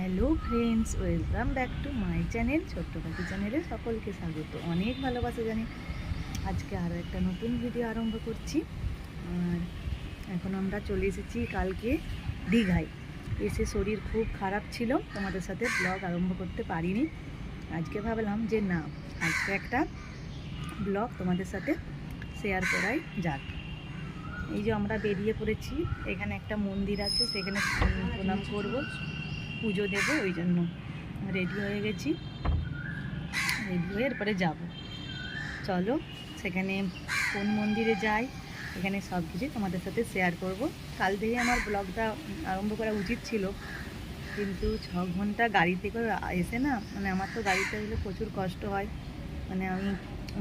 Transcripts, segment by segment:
Hello friends, welcome back to my channel, ছোট্ট পাখি চ্যানেলে সকলকে স্বাগত। অনেক ভালোবাসা জানি। আজকে আরও একটা নতুন ভিডিও আরম্ভ করছি। আর এখন আমরা চলে এসেছি কালকে দীঘায়। এসে শরীর খুব খারাপ ছিল, তোমাদের সাথে ব্লগ আরম্ভ করতে পারিনি। আজকে ভাবলাম যে না, আজকে একটা ব্লগ তোমাদের সাথে শেয়ার করাই যাক। এই যে আমরা বেরিয়ে পড়েছি, এখানে একটা মন্দির আছে, সেখানে প্রণাম করব। পুজো দেব, ওই জন্য রেডি হয়ে গেছি। রেডি হয়ে এরপরে যাব। চলো, সেখানে কোন মন্দিরে যাই, এখানে সব কিছু তোমাদের সাথে শেয়ার করব। কাল থেকে আমার ব্লগটা আরম্ভ করা উচিত ছিল, কিন্তু ছ ঘণ্টা গাড়িতে করে এসে না মানে আমার তো গাড়িতে হলে প্রচুর কষ্ট হয় মানে আমি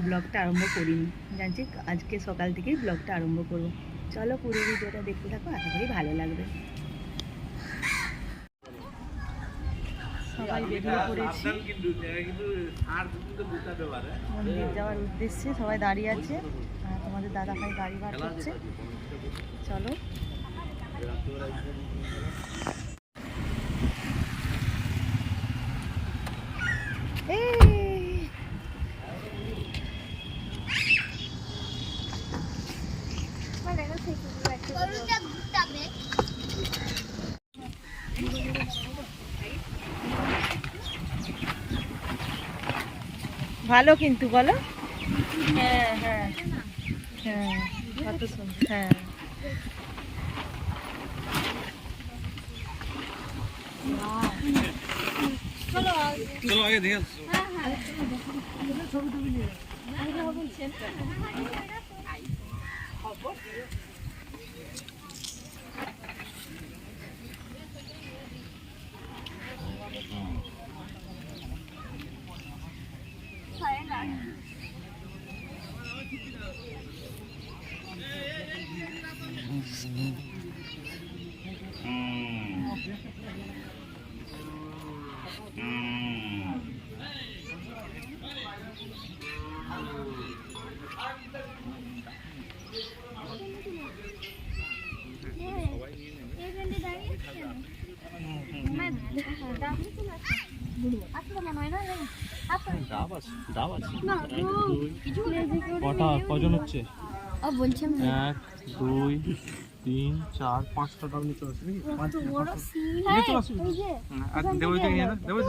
ব্লগটা আরম্ভ করিনি। জানছি আজকে সকাল থেকেই ব্লগটা আরম্ভ করব। চলো পুরো ভিডিওটা দেখতে থাকো, আশা করি ভালো লাগবে। সবাই বেরিয়ে পড়েছি মন্দির যাওয়ার উদ্দেশ্যে সবাই দাঁড়িয়ে আছে। তোমাদের দাদা ভাই গাড়ি বার করছে। চলো। ভালো কিন্তু বলো? হ্যাঁ হ্যাঁ। হ্যাঁ কত সুন্দর হ্যাঁ। চলো আগে দেখে ডাব কটা? কজন হচ্ছে? এক দুই তিন চার পাঁচটা ডাব নিতে আসবে আসবে আর দেবো দিকে নিয়ে না দেবো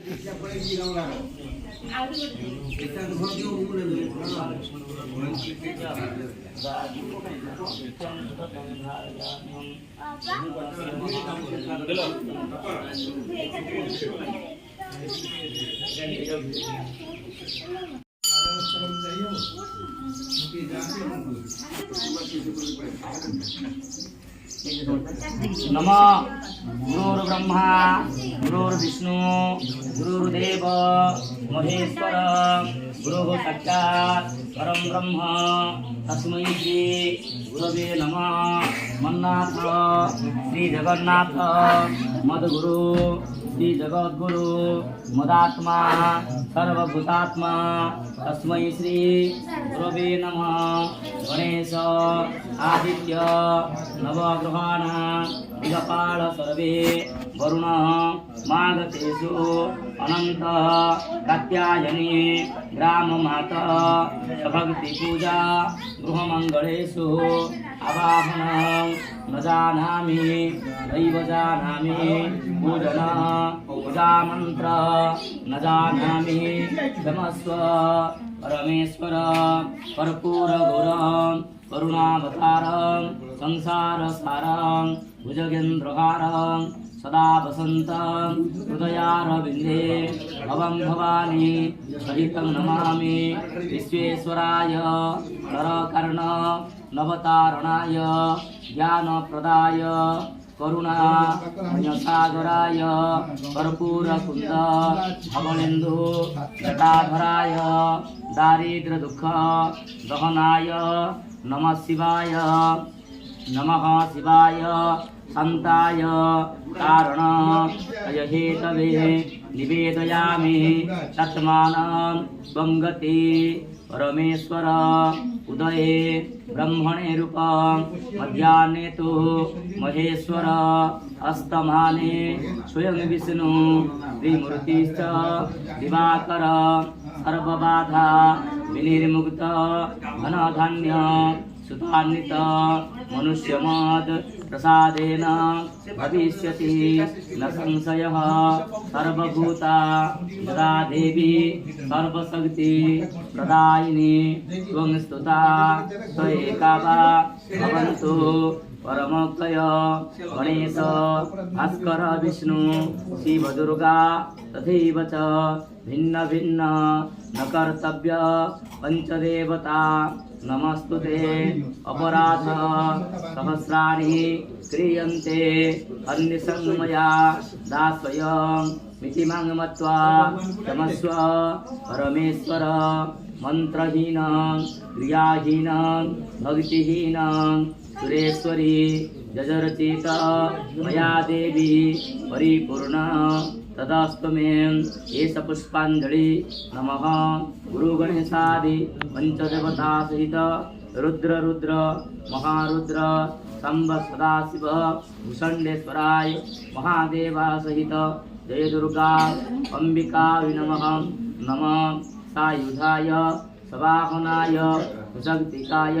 দিকে नम गुरुर्ब्रह्मा गुरुर्विष्णु गुरुर्देव महेश्वर गुरुः साक्षात् परं ब्रह्म तस्मै श्री गुरवे नमः मन्नाथ श्रीजगन्नाथ मद्गुरु श्रीजगद्गुरु मदात्मा सर्वभूतात्मा तस्मै श्री गुरवे नमः। गणेश आदित्य नवग्रहाण दिगपाल सर्वे वरुण मागतेषु अनन्त कात्यायनी ग्राममाता सभक्तिपूजा गृहमङ्गलेषु। आवाहनं न जानामि नैव जानामि पूजन पूजामन्त्र न जानामि क्षमस्व परमेश्वर कर्पूरगौरं करुणावतारं संसारसारं भुजगेन्द्रहारं सदा वसन्तं हृदयारविन्दे भवं भवानी सहितं नमामि विश्वेश्वराय नरकर्ण नवतारणाय ज्ञानप्रदाय करुणा सागराय कर्पूरकुन्द भवनेन्दु जटाधराय दारिद्र्यदुःख दहनाय नमः शिवाय नमः शिवाय शान्ताय कारण हेतवे निवेदयामि तत्मानं वङ्गते परमेश्वर उदये ब्रह्मणे रूप मध्याह्ने तु महेश्वर अस्तमाने स्वयं विष्णु त्रिमूर्तिश्च दिवाकर सर्वबाधा विनिर्मुक्त धनधान्य सुतान्वित मनुष्यमद प्रसादेन भविष्यति न संशयः। सर्वभूता यदा देवी सर्वशक्ति प्रदायिनी त्वं स्तुता परमोक्तय, गणेश, भास्कर, विष्णु, शिवदुर्गा तथैव च भिन्न भिन्न न कर्तव्य पञ्चदेवता। नमस्तु ते, अपराध, सहस्राणि क्रियन्ते अन्यसङ्मया दास्वयं, मितिमां मत्वा क्षमस्व परमेश्वर, मन्त्रहीनं, क्रियाहीनं, भक्तिहीनं सुरेश्वरी जजरचिता मया देवी परिपूर्ण तदास्तमेन एष पुष्पाञ्जलि नमः। गुरुगणेशादि पञ्चदेवतासहित रुद्र रुद्र महारुद्र शम्भ सदाशिव भूषण्डेश्वराय महादेवासहित जय दुर्गा अम्बिकाय नमः नमः। सायुधाय सवाहनाय शक्तिकाय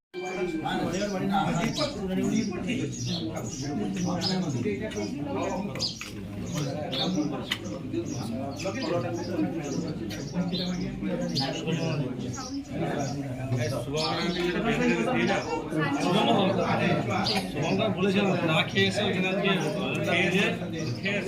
শুভঙ্কর বলেছিলাম না খেয়ে এসে খেয়ে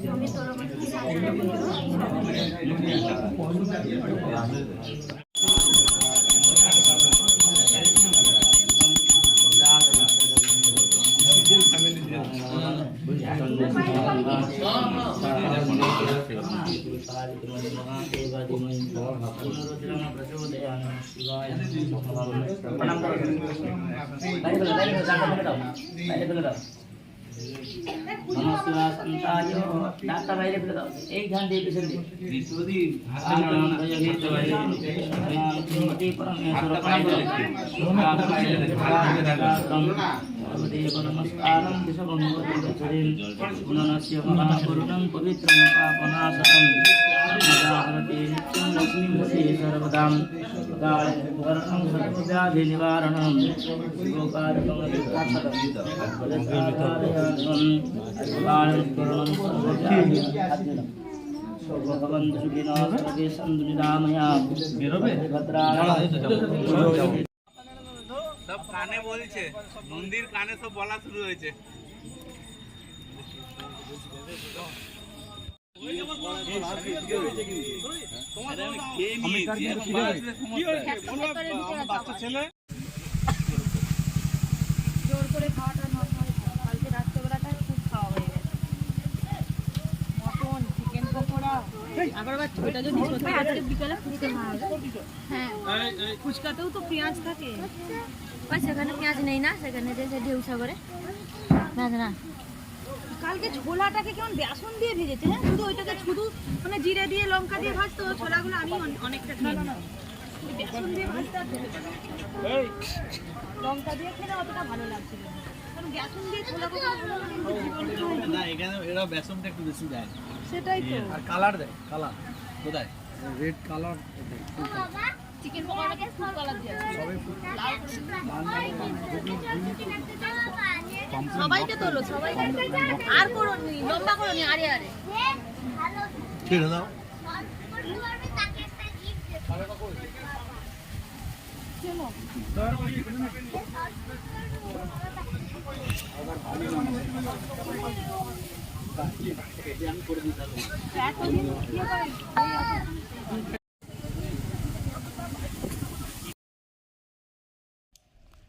여기돌아가면사진을보여 요? 여기돌아가면사진을보여 요? বাইরে ফেলে দাও ডাক্তার বাইরে ফেলে দাও এই ধান দিয়ে পেছনে নমস্কারম पापनाशकं जागरते नित्यं लक्ष्मीमसे सर्वदां वर्णं सर्वव्याधिनिवारणं शिवकारकं ভগবন্ত সুখিনঃ সর্বে সন্তু নিরাময়া বেরোবে? ভদ্রাণি সব কানে বলছে মন্দির কানে সব বলা শুরু হয়েছে বাচ্চা ছেলে জোর করে খাওয়াটা কালকে রাত্রেবেলাটায় খুব খাওয়া হয়ে। গেছে মটন চিকেন পকোড়া আগরবার ওইটা যদি সত্যি আজকে বিকালে ফুচকা খাওয়া হ্যাঁ ফুচকাতেও তো পেঁয়াজ থাকে। ওই সেখানে পেঁয়াজ নেই না সেখানে যে ঢেউ সাগরে না না। কালকে ছোলাটাকে কেমন বেসন দিয়ে ভেজেছে হ্যাঁ শুধু ওইটাকে শুধু মানে জিরে দিয়ে লঙ্কা দিয়ে ভাজতো ছোলাগুলো আমি অনেকটা খেয়ে বেসন দিয়ে ভাজতে। লঙ্কা দিয়ে খেলে অতটা ভালো লাগছিল সেটাই তো আর কালার দেয় কালার কোথায় রেড কালার চিকেন দিয়ে সবাইকে তোলো সবাইকে আর করো নি লম্বা করো নি আরে আরে। ছেড়ে দাও।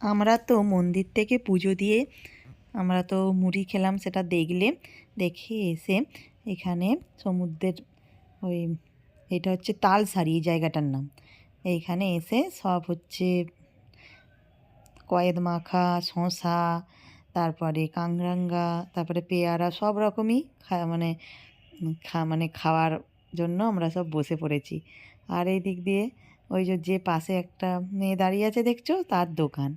আমরা তো মন্দির থেকে পুজো দিয়ে আমরা তো মুড়ি খেলাম, সেটা দেখলে, দেখে এসে এখানে সমুদ্রের ওই এটা হচ্ছে তালসারি এই জায়গাটার নাম। এইখানে এসে সব হচ্ছে কয়েদ মাখা শশা তারপরে কাংরাঙ্গা, তারপরে পেয়ারা, সব রকমই মানে খা মানে খাওয়ার জন্য আমরা সব বসে পড়েছি। আর এই দিক দিয়ে ওই যে পাশে একটা মেয়ে দাঁড়িয়ে আছে, দেখছ? তার দোকান।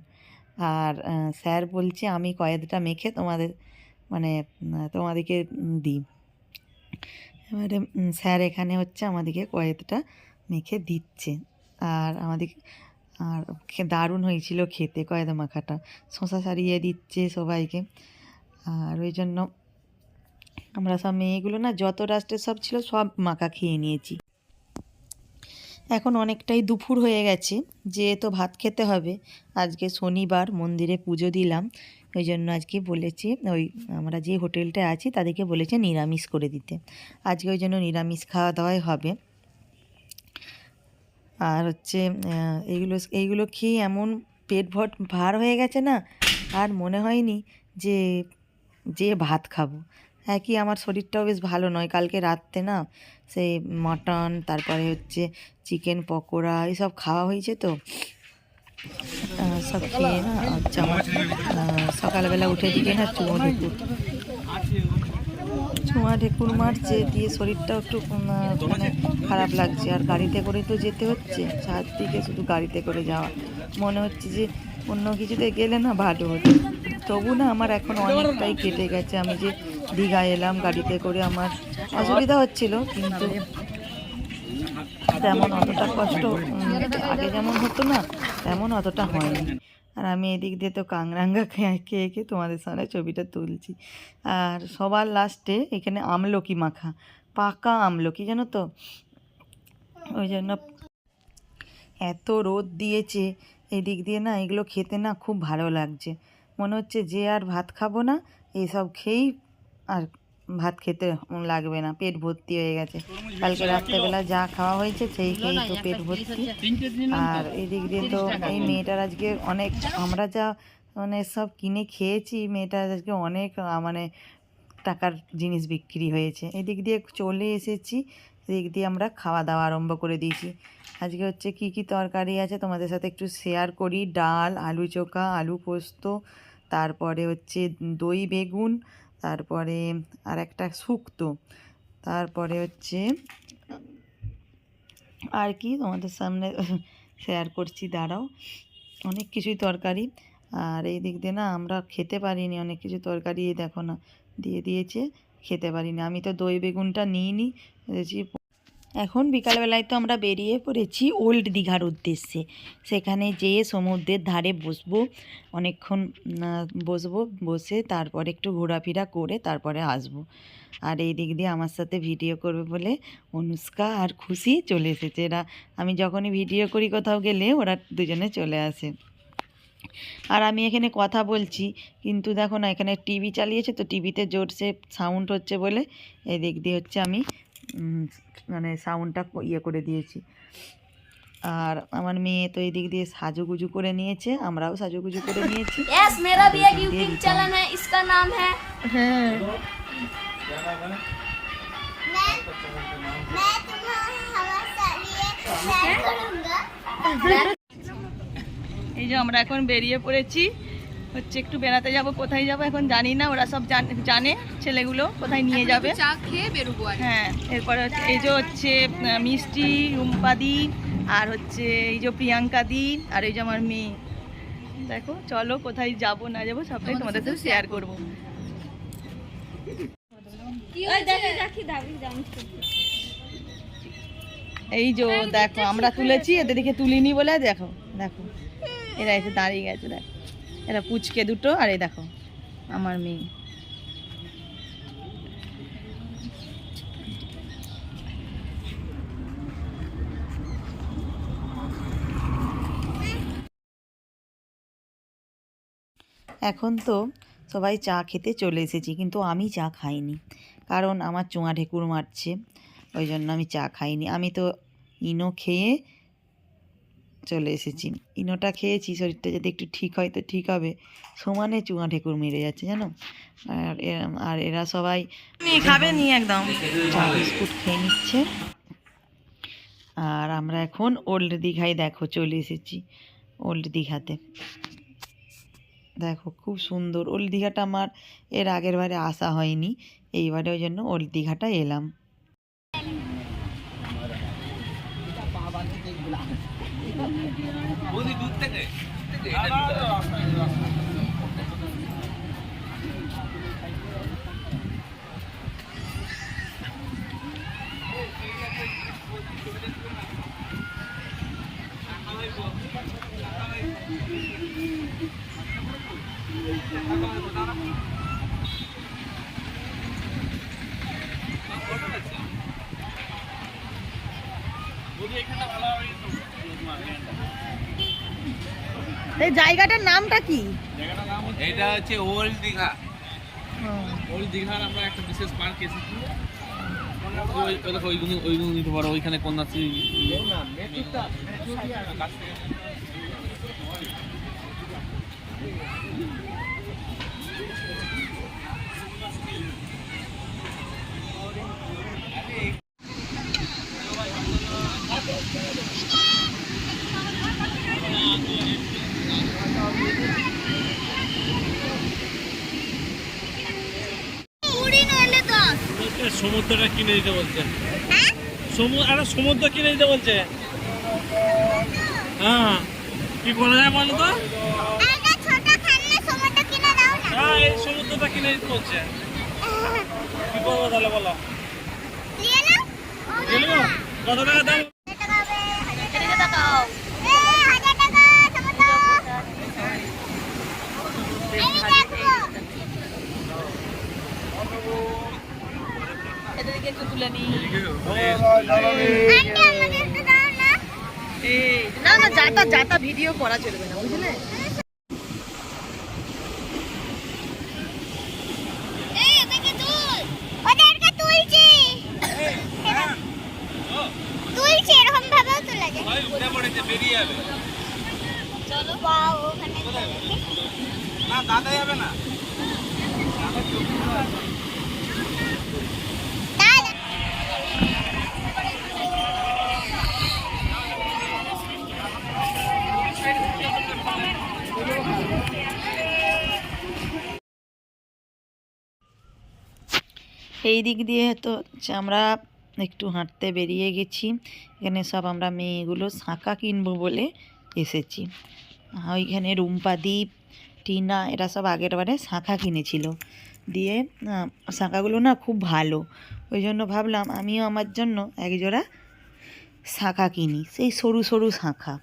আর স্যার বলছে আমি কয়েদটা মেখে তোমাদের মানে তোমাদেরকে দিই। এবারে স্যার এখানে হচ্ছে আমাদেরকে কয়েদটা মেখে দিচ্ছে। আর আমাদের, আর দারুণ হয়েছিল খেতে কয়েদ মাখাটা। শশা সারিয়ে দিচ্ছে সবাইকে। আর ওই জন্য আমরা সব মেয়েগুলো না যত রাষ্ট্রের সব ছিল সব মাখা খেয়ে নিয়েছি। এখন অনেকটাই দুপুর হয়ে গেছে যে তো ভাত খেতে হবে। আজকে শনিবার, মন্দিরে পুজো দিলাম। ওই জন্য আজকে বলেছে, ওই আমরা যে হোটেলটা আছি, তাদেরকে বলেছে নিরামিষ করে দিতে। আজকে ওই জন্য নিরামিষ খাওয়া দাওয়াই হবে। আর হচ্ছে এইগুলো এইগুলো খেয়ে এমন পেট ভট ভার হয়ে গেছে না, আর মনে হয়নি যে যে ভাত খাব। হ্যাঁ কি আমার শরীরটাও বেশ ভালো নয়। কালকে রাত্রে না সেই মটন, তারপরে হচ্ছে চিকেন পকোড়া, এসব খাওয়া হয়েছে তো। সব খেয়ে না হচ্ছে আমার সকালবেলা উঠে দিকে না চুমো ঢেকুর ছোঁয়া ঢেকুর মারছে, দিয়ে শরীরটাও একটু মানে খারাপ লাগছে। আর গাড়িতে করে তো যেতে হচ্ছে চারদিকে শুধু গাড়িতে করে যাওয়া। মনে হচ্ছে যে অন্য কিছুতে গেলে না ভালো হতো। তবু না আমার এখন অনেকটাই কেটে গেছে। আমি যে দীঘা এলাম গাড়িতে করে আমার অসুবিধা হচ্ছিল, কিন্তু তেমন অতটা কষ্ট আগে যেমন হতো না, তেমন অতটা হয়নি। আর আমি এদিক দিয়ে তো কাংরাঙ্গা খেয়ে খেয়ে খেয়ে তোমাদের সামনে ছবিটা তুলছি। আর সবার লাস্টে এখানে আমলকি মাখা, পাকা আমলকি, জানো তো? ওই জন্য এত রোদ দিয়েছে, এদিক দিয়ে না এগুলো খেতে না খুব ভালো লাগছে। মনে হচ্ছে যে আর ভাত খাব না এইসব খেয়েই আর ভাত খেতে লাগবে না পেট ভর্তি হয়ে গেছে। কালকে রাত্রেবেলা যা খাওয়া হয়েছে সেই খেয়েই তো পেট ভর্তি। আর এদিক দিয়ে তো এই মেয়েটার আজকে অনেক আমরা যা মানে সব কিনে খেয়েছি মেয়েটার আজকে অনেক মানে টাকার জিনিস বিক্রি হয়েছে। এদিক দিয়ে চলে এসেছি এদিক দিয়ে আমরা খাওয়া দাওয়া আরম্ভ করে দিয়েছি। আজকে হচ্ছে কি কি তরকারি আছে তোমাদের সাথে একটু শেয়ার করি। ডাল আলু চোখা আলু পোস্ত তারপরে হচ্ছে দই বেগুন তারপরে আর একটা শুক্তো। তারপরে হচ্ছে আর কি তোমাদের সামনে শেয়ার করছি, দাঁড়াও। অনেক কিছুই তরকারি। আর এই দিক দিয়ে না আমরা খেতে পারিনি, অনেক কিছু তরকারি দেখো না, দিয়ে দিয়েছে, খেতে পারিনি। আমি তো দই বেগুনটা নিইনি এখন বিকালবেলায় তো আমরা বেরিয়ে পড়েছি ওল্ড দীঘার উদ্দেশ্যে। সেখানে যেয়ে সমুদ্রের ধারে বসবো, অনেকক্ষণ বসবো, বসে তারপরে একটু ঘোরাফেরা করে তারপরে আসব। আর এই দিক দিয়ে আমার সাথে ভিডিও করবে বলে অনুষ্কা আর খুশি চলে এসেছে। এরা, আমি যখনই ভিডিও করি কোথাও গেলে ওরা দুজনে চলে আসে। আর আমি এখানে কথা বলছি, কিন্তু দেখো না, এখানে টিভি চালিয়েছে, তো টিভিতে জোরসে সাউন্ড হচ্ছে বলে। এদিক দিয়ে হচ্ছে আমি মানে সাউন্ডটা ইয়ে করে দিয়েছি আর আমার মেয়ে তো এদিক দিয়ে সাজুগুজু করে নিয়েছে আমরাও সাজুগুজু করে নিয়েছি यस मेरा भी एक दे यूट्यूब देता चैनल है इसका नाम है হ্যাঁ এই যে আমরা এখন বেরিয়ে পড়েছি হচ্ছে একটু বেড়াতে যাব কোথায় যাব এখন জানি না ওরা সব জান- জানে ছেলেগুলো কোথায় নিয়ে যাবে। চা খেয়ে বেরোবো হ্যাঁ এরপরে হচ্ছে এই যে হচ্ছে মিষ্টি রুম্পাদি আর হচ্ছে এই যে প্রিয়াঙ্কাদি আর এই যে আমার মেয়ে। দেখো চলো কোথায় যাব না যাব সবটাই তোমাদের সাথে শেয়ার করব। এই যে দেখো আমরা তুলেছি এদের দিকে তুলিনি বলে দেখো দেখো এরা এসে দাঁড়িয়ে গেছে দেখো। এরা পুচকে দুটো, আর এই দেখো, আমার মেয়ে। এখন তো সবাই চা খেতে চলে এসেছি, কিন্তু আমি চা খাইনি, কারণ আমার চোঁয়া ঢেকুর মারছে, ওই জন্য আমি চা খাইনি। আমি তো ইনো খেয়ে চলে এসেছি। ইনোটা খেয়েছি শরীরটা যদি একটু ঠিক হয় তো ঠিক হবে। সমানে চুঙা ঢেকুর মেরে যাচ্ছে জানো? আর আর এরা সবাই খাবে নি একদম। চা বিস্কুট খেয়ে নিচ্ছে। আর আমরা এখন ওল্ড দীঘায় দেখো চলে এসেছি ওল্ড দীঘাতে। দেখো খুব সুন্দর। ওল্ড দীঘাটা আমার এর আগের বারে আসা হয়নি এইবারে ওই জন্য ওল্ড দীঘাটা এলাম। দূর থেকে এই জায়গাটার নামটা কি? এটা হচ্ছে ওল্ড দীঘা। ওল্ড দীঘার আমরা একটা বিশেষ পার্ক এসেছি। ওই ওই ওইগুলো ওইগুলো নিতে পারো ওইখানে কন্যাশ্রী সমুদ্রটা কিনে দিতে বলছে। সমুদ্র আরে সমুদ্র কিনে দিতে বলছে। হ্যাঁ। কি করা যায় বলো তো? হ্যাঁ এই সমুদ্রটা কিনে দিতে বলছে। কি করব তাহলে বলো? কত টাকা দাম? এদেরকে একটু তুলে নিই। না। না যাতা যাতা ভিডিও করা চলবে না বুঝলে? তুলছি। এরকম ভাবেও তোলা যায়। ভাই উঠে পড়েছে বেরিয়ে যাবে। চলো বাও ওখানে না দাদা যাবে না। দাদা এই দিক দিয়ে তো আমরা একটু হাঁটতে বেরিয়ে গেছি। এখানে সব আমরা মেয়েগুলো শাঁখা কিনবো বলে এসেছি। ওইখানে রুম্পাদীপ টিনা, এরা সব আগের বারে শাঁখা কিনেছিল। দিয়ে শাঁখাগুলো না খুব ভালো। ওই জন্য ভাবলাম আমিও আমার জন্য একজোড়া শাঁখা কিনি। সেই সরু সরু শাঁখা।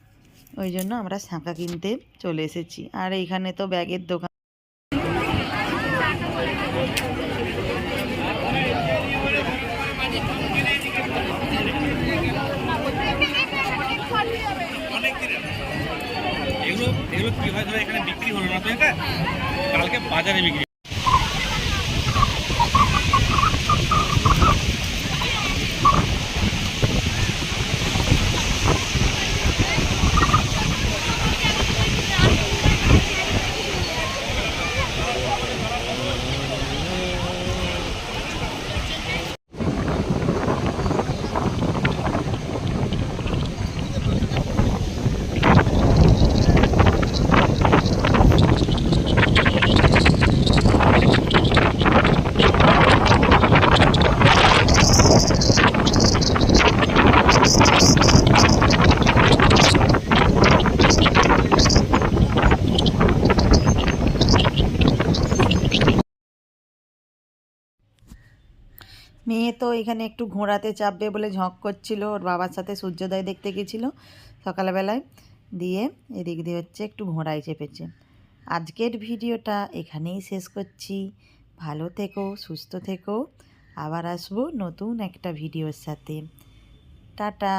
ওই জন্য আমরা শাঁখা কিনতে চলে এসেছি। আর এইখানে তো ব্যাগের দোকান এগুলো এগুলো কি হয় ধরো এখানে বিক্রি হলো না তো এটা কালকে বাজারে বিক্রি মেয়ে তো এখানে একটু ঘোড়াতে চাপবে বলে ঝঁক করছিল। ওর বাবার সাথে সূর্যোদয় দেখতে গেছিল সকালবেলায়। দিয়ে এদিক দিয়ে হচ্ছে একটু ঘোড়ায় চেপেছে। আজকের ভিডিওটা এখানেই শেষ করছি। ভালো থেকো, সুস্থ থেকো। আবার আসব নতুন একটা ভিডিওর সাথে। টাটা।